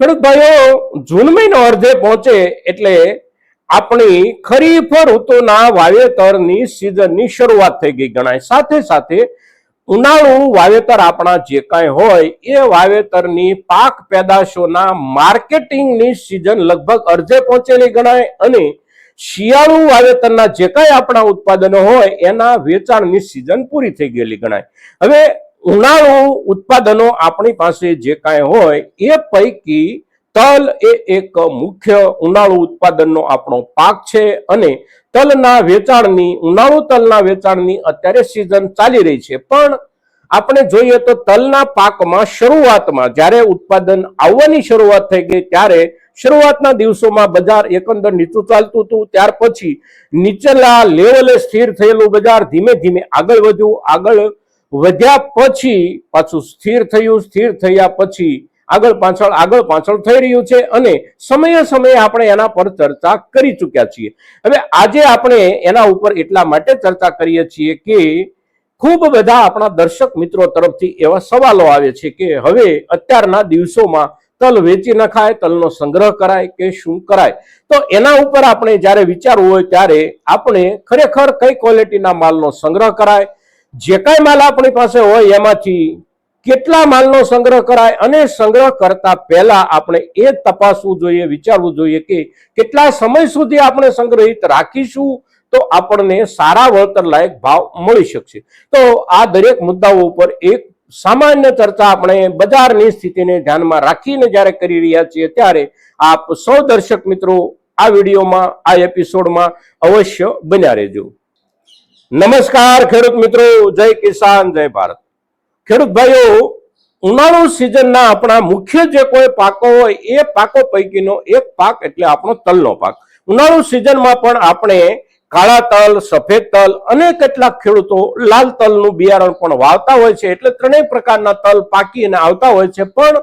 ખેડૂત ભાઈઓ, જૂન મહિનો અર્ધે પહોંચે એટલે આપણી ખરીફ ઋતુના વાવેતરની સિઝનની શરૂઆત થઈ ગઈ ગણાય. સાથે સાથે ઉનાળુ વાવેતર આપણા જે કાંઈ હોય, એ વાવેતરની પાક પેદાશોના માર્કેટિંગની સિઝન લગભગ અર્ધે પહોંચેલી ગણાય અને શિયાળુ વાવેતરના જે કાંઈ આપણા ઉત્પાદનો હોય, એના વેચાણની સિઝન પૂરી થઈ ગયેલી ગણાય. હવે ઉનાળુ ઉત્પાદનો આપણી પાસે જે કાંઈ હોય, એ પૈકી તલ એ એક મુખ્ય ઉનાળુ ઉત્પાદનનો આપણો પાક છે અને તલના વેચાણની, ઉનાળુ તલના વેચાણની અત્યારે સિઝન ચાલી રહી છે. પણ આપણે જોઈએ તો તલના પાકમાં શરૂઆતમાં જ્યારે ઉત્પાદન આવવાની શરૂઆત થઈ ગઈ, ત્યારે શરૂઆતના દિવસોમાં બજાર એકંદર નીચું ચાલતું હતું. ત્યાર પછી નીચેલા લેવલે સ્થિર થયેલું બજાર ધીમે ધીમે આગળ વધ્યું. આગળ વધ્યા પછી પાછું સ્થિર થયું, સ્થિર થયા પછી આગળ પાછળ આગળ પાછળ થઈ રહ્યું છે અને સમયે સમયે આપણે એના પર ચર્ચા કરી ચૂક્યા છીએ. હવે આજે આપણે એના ઉપર એટલા માટે ચર્ચા કરીએ છીએ કે ખૂબ બધા આપણા દર્શક મિત્રો તરફથી એવા સવાલો આવે છે કે હવે અત્યારના દિવસોમાં તલ વેચી નખાય તલનો સંગ્રહ કરાય કે શું કરાય? તો એના ઉપર આપણે જ્યારે વિચારવું હોય ત્યારે આપણે ખરેખર કઈ ક્વોલિટીના માલનો સંગ્રહ કરાય? જે કાંઈ માલ આપણી પાસે હોય એમાંથી કેટલા માલનો સંગ્રહ કરાય અને સંગ્રહ કરતા પહેલા આપણે એ તપાસવું જોઈએ, વિચારવું જોઈએ કે કેટલા સમય સુધી આપણે સંગ્રહિત રાખીશું તો આપણને સારા વળતર લાયક ભાવ મળી શકશે. તો આ દરેક મુદ્દાઓ ઉપર એક સામાન્ય ચર્ચા આપણે બજારની સ્થિતિને ધ્યાનમાં રાખીને જ્યારે કરી રહ્યા છીએ ત્યારે આપ સૌ દર્શક મિત્રો આ વિડીયોમાં, આ એપિસોડમાં અવશ્ય બન્યા રહેજો. નમસ્કાર ખેડૂત મિત્રો, જય કિસાન, જય ભારત. ખેડૂત ભાઈઓ, ઉનાળુ સિઝનના આપણા મુખ્ય જે કોઈ પાકો હોય, એ પાકો પૈકીનો એક પાક એટલે આપણો તલનો પાક. ઉનાળુ સિઝનમાં પણ આપણે કાળા તલ, સફેદ તલ અને કેટલાક ખેડૂતો લાલ તલનું બિયારણ પણ વાવતા હોય છે, એટલે ત્રણેય પ્રકારના તલ પાકી અને આવતા હોય છે. પણ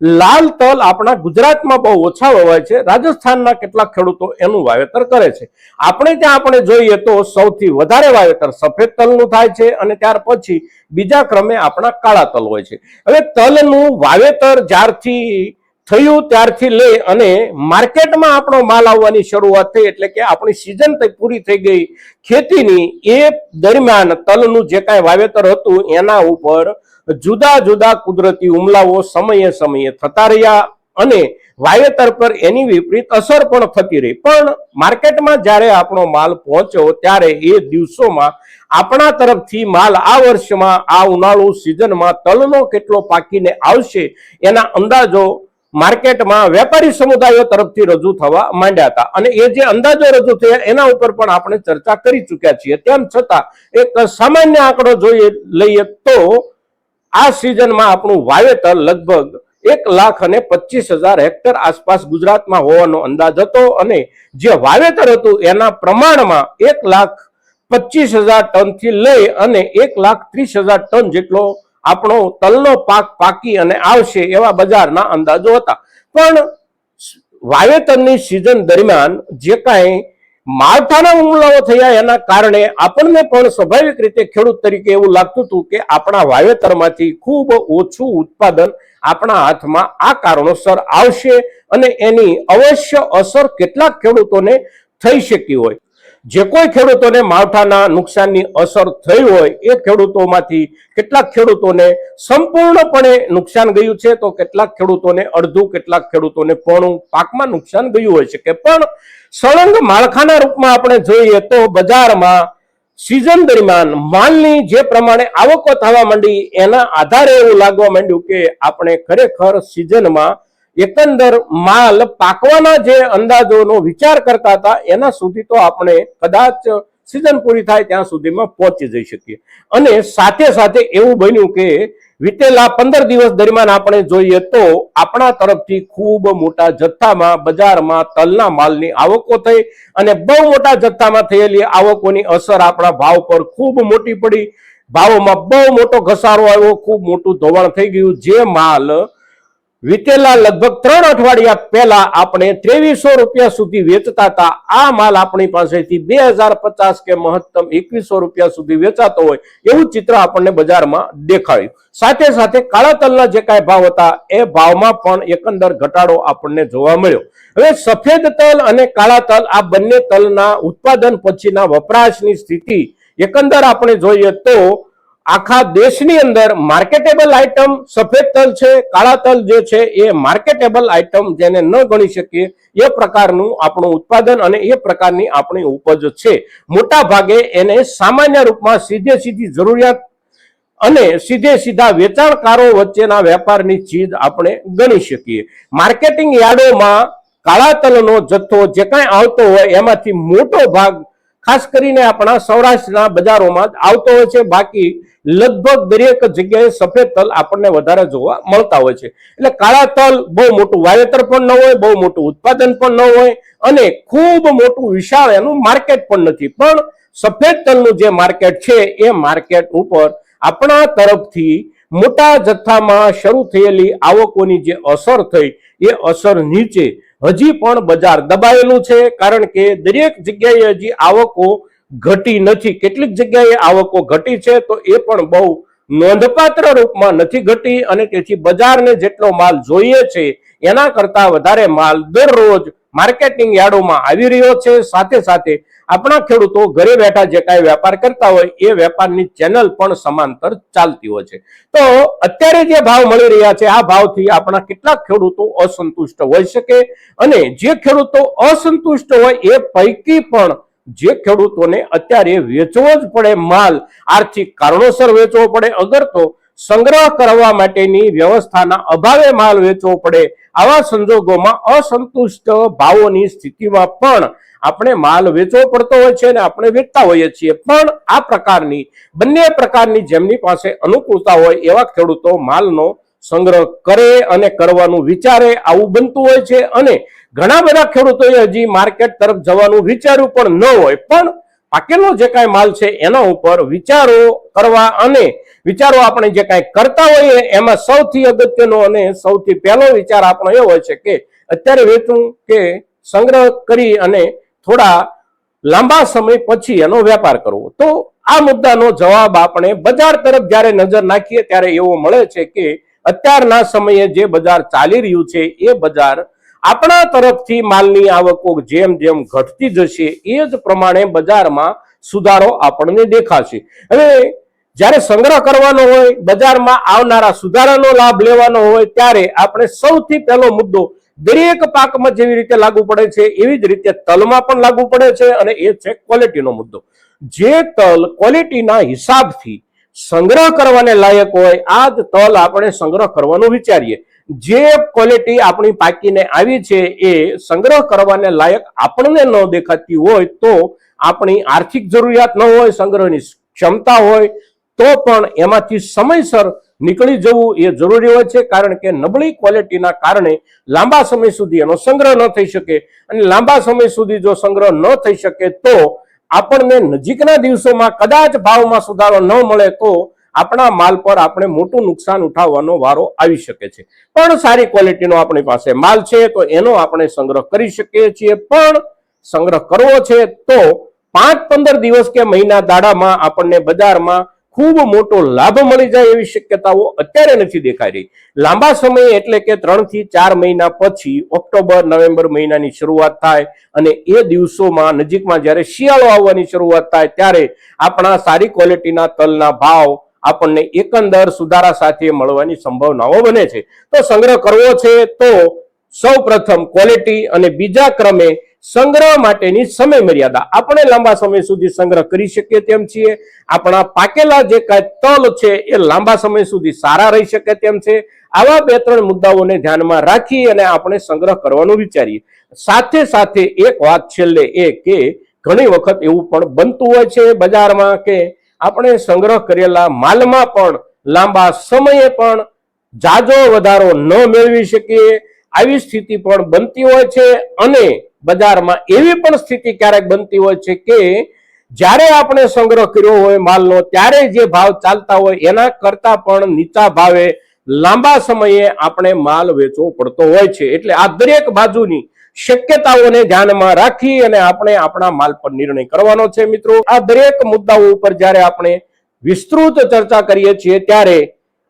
લાલ તલ આપણા ગુજરાતમાં બહુ ઓછા વવાય છે. રાજસ્થાનના કેટલાક ખેડૂતો એનું વાવેતર કરે છે. આપણે ત્યાં આપણે જોઈએ તો સૌથી વધારે વાવેતર સફેદ તલનું થાય છે અને ત્યાર પછી બીજા ક્રમે આપણા કાળા તલ હોય છે. હવે તલનું વાવેતર જ્યારથી થયું ત્યારથી લઈ અને માર્કેટમાં આપણો માલ આવવાની શરૂઆત થઈ એટલે કે આપણી સિઝન પૂરી થઈ ગઈ. ખેતીની એ દરમિયાન તલનું જે કાંઈ વાવેતર હતું એના ઉપર જુદા જુદા કુદરતી હુમલાઓ સમયે સમયે થતા રહ્યા અને વાવેતર પર એની વિપરીત અસર પણ થતી રહી. પણ માર્કેટમાં જ્યારે આપણો માલ પહોંચ્યો ત્યારે એ દિવસોમાં આપણા તરફથી માલ આ વર્ષમાં આ ઉનાળુ સિઝનમાં તલનો કેટલો પાકીને આવશે એના અંદાજો માર્કેટમાં વેપારી સમુદાયો તરફથી રજૂ થવા માંડ્યા હતા. અને એ જે અંદાજો રજૂ થયા, એના ઉપર પણ આપણે ચર્ચા કરી ચૂક્યા છીએ. તેમ છતાં, એક સામાન્ય આંકડો જોઈએ લઈએ તો, આ સિઝનમાં આપણું વાવેતર લગભગ એક લાખ અને પચીસ હજાર હેક્ટર આસપાસ ગુજરાતમાં હોવાનો અંદાજ હતો. અને જે વાવેતર હતું, એના પ્રમાણમાં એક લાખ પચીસ હજાર ટનથી લઈ અને એક લાખ ત્રીસ હજાર ટન જેટલો આપણો તલનો પાક પાકી અને આવશે એવા બજારના અંદાજો હતા. પણ વાવેતરની સિઝન દરમિયાન જે કાંઈ માવઠાના હુમલાઓ થયા એના કારણે આપણને પણ સ્વાભાવિક રીતે ખેડૂત તરીકે એવું લાગતું હતું કે આપણા વાવેતરમાંથી ખૂબ ઓછું ઉત્પાદન આપણા હાથમાં આ કારણોસર આવશે અને એની અવશ્ય અસર કેટલાક ખેડૂતોને થઈ શકી હોય. જે કોઈ ખેડૂતોને માવઠાના નુકસાનની અસર થઈ હોય, એ ખેડૂતોમાંથી કેટલાક ખેડૂતોને સંપૂર્ણપણે નુકસાન ગયું છે. તો કેટલાક ખેડૂતોને અડધું, કેટલાક ખેડૂતોને પોણું, પાકમાં નુકસાન ગયું હોય છે કે પણ સળંગ માળખાના રૂપમાં આપણે જોઈએ તો બજારમાં સિઝન દરમિયાન માલની જે પ્રમાણે આવકો થવા માંડી, એના આધારે એવું લાગવા માંડ્યું કે આપણે ખરેખર સિઝનમાં એકંદર માલ પાકવાના જે અંદાજોનો વિચાર કરતા હતા, એના સુધી તો આપણે કદાચ સિઝન પૂરી થાય ત્યાં સુધીમાં પહોંચી જઈ શકીએ. અને સાથે સાથે એવું બન્યું કે વિતેલા પંદર દિવસ દરમિયાન આપણે જોઈએ તો આપણા તરફથી ખૂબ મોટા જથ્થામાં, બજારમાં તલના માલની આવકો થઈ અને બહુ મોટા જથ્થામાં થયેલી આવકોની અસર આપણા ભાવ પર ખૂબ મોટી પડી. ભાવોમાં બહુ મોટો ઘસારો આવ્યો, ખૂબ મોટું ધોવાણ થઈ ગયું. જે માલ વીતેલા લગભગ ત્રણ અઠવાડિયા પહેલા આપણે ત્રેવીસો રૂપિયા સુધી વેચતા હતા. આ માલ આપણી પાસેથી બે હજાર પચાસ કે મહત્તમ એકવીસો રૂપિયા સુધી વેચાતો હોય એવું ચિત્ર આપણને બજારમાં દેખાયું. સાથે સાથે કાળા તલના જે કાંઈ ભાવ હતા, એ ભાવમાં પણ એકંદર ઘટાડો આપણને જોવા મળ્યો. હવે સફેદ તલ અને કાળા તલ, આ બંને તલના ઉત્પાદન પછીના વપરાશની સ્થિતિ એકંદર આપણે જોઈએ તો આખા દેશની અંદર માર્કેટેબલ આઇટમ સફેદ તલ છે, કાળા તલ જે છે, એ માર્કેટેબલ આઇટમ જેને ન ગણી શકીએ, એ પ્રકારનું આપણું ઉત્પાદન અને એ પ્રકારની આપણી ઉપજ છે. મોટા ભાગે એને સામાન્ય રૂપમાં સીધે સીધી જરૂરિયાત અને સીધે સીધા વેચાણકારો વચ્ચેના વેપારની ચીજ આપણે ગણી શકીએ. માર્કેટિંગ યાર્ડોમાં કાળા તલનો જથ્થો જે કાંઈ આવતો હોય, એમાંથી મોટો ભાગ ખાસ કરીને આપણા સૌરાષ્ટ્રના બજારોમાં આવતો હોય છે. બાકી લગભગ દરેક જગ્યાએ સફેદ તલ આપણને વધારે જોવા મળતા હોય છે. એટલે કાળા તલ બહુ મોટું વાવેતર પણ ન હોય, બહુ મોટું ઉત્પાદન પણ ન હોય અને ખૂબ મોટું વિશાળ એનું માર્કેટ પણ નથી. પણ સફેદ તલનું જે માર્કેટ છે, એ માર્કેટ ઉપર આપણા તરફથી મોટા જથ્થામાં શરૂ થયેલી આવકોની જે અસર થઈ, એ અસર નીચે હજી પણ બજાર દબાયેલું છે. કારણ કે દરેક જગ્યાએ હજી આવકો ઘટી નથી. કેટલીક જગ્યાએ આવકો ઘટી છે તો એ પણ બહુ નોંધપાત્ર રૂપમાં નથી ઘટી અને તેથી બજારને જેટલો માલ જોઈએ છે એના કરતા વધારે માલ દરરોજ માર્કેટિંગ યાર્ડોમાં આવી રહ્યો છે. સાથે સાથે આપણા ખેડૂતો ઘરે બેઠા જે કાંઈ વેપાર કરતા હોય એ વેપારની ચેનલ પણ સમાંતર ચાલતી હોય છે. તો અત્યારે જે ભાવ મળી રહ્યા છે, આ ભાવથી આપણા કેટલાક ખેડૂતો અસંતુષ્ટ હોઈ શકે અને જે ખેડૂતો અસંતુષ્ટ હોય એ પૈકી પણ જે ખેડૂતોને અત્યારે વેચવો જ પડે માલ, આર્થિક કારણોસર વેચવો પડે, અગર તો સંગ્રહ કરવા માટેની વ્યવસ્થાના અભાવે માલ વેચવો પડે, આવા સંજોગોમાં અસંતુષ્ટ ભાવોની સ્થિતિમાં પણ આપણે માલ વેચવો પડતો હોય છે અને આપણે વેચતા હોઈએ છીએ. પણ આ પ્રકારની, બંને પ્રકારની જેમની પાસે અનુકૂળતા હોય એવા ખેડૂતો માલનો સંગ્રહ કરે અને કરવાનું વિચારે આવું બનતું હોય છે. અને ઘણા બધા ખેડૂતોએ હજી માર્કેટ તરફ જવાનું વિચાર્યું પણ ન હોય. પણ પાકેલો જે કાંઈ માલ છે એના ઉપર વિચારો કરવા અને વિચારો આપણે જે કાંઈ કરતા હોઈએ એમાં સૌથી અગત્યનો અને સૌથી પહેલો વિચાર આપણો એ હોય છે કે અત્યારે વેચવું કે સંગ્રહ કરી અને થોડા લાંબા સમય પછી એનો વેપાર કરવો. તો આ મુદ્દાનો જવાબ આપણે બજાર તરફ જ્યારે નજર નાખીએ ત્યારે એવો મળે છે કે અત્યારના સમયે જે બજાર ચાલી રહ્યું છે, એ બજાર આપણા તરફથી માલની આવકો જેમ જેમ ઘટતી જશે, એ જ પ્રમાણે બજારમાં સુધારો આપણને દેખાશે. હવે જ્યારે સંગ્રહ કરવાનો હોય, બજારમાં આવનારા સુધારાનો લાભ લેવાનો હોય, ત્યારે આપણે સૌથી પહેલો મુદ્દો દરેક પાકમાં જેવી રીતે લાગુ પડે છે, એવી જ રીતે તલમાં પણ લાગુ પડે છે અને એ છે ક્વોલિટીનો મુદ્દો. જે તલ ક્વોલિટીના હિસાબથી સંગ્રહ કરવાને લાયક હોય, આ જ તલ આપણે સંગ્રહ કરવાનું વિચારીએ. જે ક્વોલિટી આપણી પાકીને આવી છે એ સંગ્રહ કરવાને લાયક આપણને ન દેખાતી હોય તો આપણી આર્થિક જરૂરિયાત ન હોય, સંગ્રહની ક્ષમતા હોય, તો પણ એમાંથી સમયસર નીકળી જવું એ જરૂરી હોય છે, કારણ કે નબળી ક્વોલિટીના કારણે લાંબા સમય સુધી એનો સંગ્રહ ન થઈ શકે. અને લાંબા સમય સુધી જો સંગ્રહ ન થઈ શકે તો આપણને નજીકના દિવસોમાં કદાચ ભાવમાં સુધારો ન મળે તો આપણા માલ પર આપણે મોટું નુકસાન ઉઠાવવાનો વારો આવી શકે છે. પણ સારી ક્વોલિટીનો આપણી પાસે માલ છે તો એનો આપણે સંગ્રહ કરી શકીએ છીએ. પણ સંગ્રહ કરવો છે તો પાંચ પંદર દિવસ કે મહિના દાડામાં આપણને બજારમાં ખૂબ મોટો લાભ મળી જાય એવી શક્યતાઓ અત્યારે નથી દેખાઈ રહી. લાંબા સમયે એટલે કે ત્રણથી ચાર મહિના પછી ઓક્ટોબર, નવેમ્બર મહિનાની શરૂઆત થાય અને એ દિવસોમાં નજીકમાં જ્યારે શિયાળો આવવાની શરૂઆત થાય ત્યારે આપણા સારી ક્વોલિટીના તલના ભાવ આપણને એકંદર સુધારા સાથે મળવાની સંભાવનાઓ બને છે. તો સંગ્રહ કરવો છે તો સૌ પ્રથમ ક્વોલિટી અને બીજા ક્રમે સંગ્રહ માટેની સમય મર્યાદા આપણે લાંબા સમય સુધી સંગ્રહ કરી શકીએ તેમ છીએ. આપણા પાકેલા જે કાંઈ તલ છે એ લાંબા સમય સુધી સારા રહી શકે તેમ છે. આવા બે ત્રણ મુદ્દાઓને ધ્યાનમાં રાખી અને આપણે સંગ્રહ કરવાનું વિચારીએ. સાથે સાથે એક વાત છેલ્લે એ કે ઘણી વખત એવું પણ બનતું હોય છે બજારમાં કે આપણે સંગ્રહ કરેલા માલમાં પણ લાંબા સમયે પણ જાજો વધારો ન મેળવી શકીએ. આવી સ્થિતિ પણ બનતી હોય છે અને બજારમાં એવી પણ સ્થિતિ ક્યારેક બનતી હોય છે કે જ્યારે આપણે સંગ્રહ કર્યો હોય માલનો, ત્યારે જે ભાવ ચાલતા હોય એના કરતા પણ નીચા ભાવે લાંબા સમયે આપણે માલ વેચવો પડતો હોય છે. એટલે આ દરેક બાજુની શક્યતાઓને ધ્યાનમાં રાખી અને આપણે આપણા માલ પર નિર્ણય કરવાનો છે મિત્રો. આ દરેક મુદ્દાઓ ઉપર જ્યારે આપણે વિસ્તૃત ચર્ચા કરીએ છીએ, ત્યારે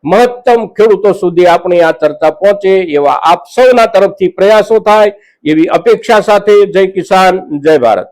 મહત્તમ ખેડૂતો સુધી આપણી આ ચર્ચા પહોંચે એવા આપ સૌના તરફથી પ્રયાસો થાય. એવી અપેક્ષા સાથે જય કિસાન જય ભારત.